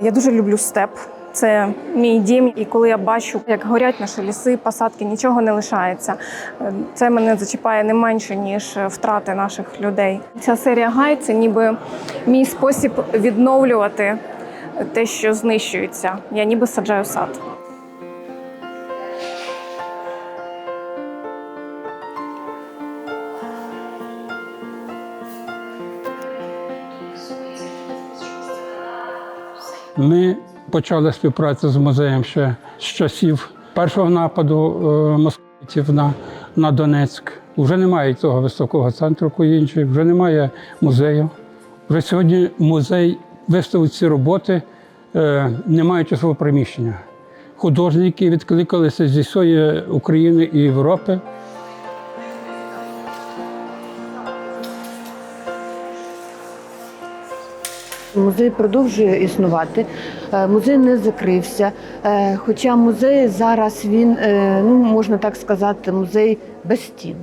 Я дуже люблю степ. Це мій дім, і коли я бачу, як горять наші ліси, посадки, нічого не лишається. Це мене зачіпає не менше ніж втрати наших людей. Ця серія гай це ніби мій спосіб відновлювати те, що знищується. Я ніби саджаю сад. Ми почали співпрацю з музеєм ще з часів першого нападу е, москвитів на, на Донецьк. Вже немає цього високого центру Куїнчі, вже немає музею. Вже сьогодні музей виставив ці роботи, е, немає часового приміщення. Художники відкликалися зі всієї України і Європи. Музей продовжує існувати. Е, Музей не закрився. Е, Хоча музей зараз він, е, ну можна так сказати, музей без стін.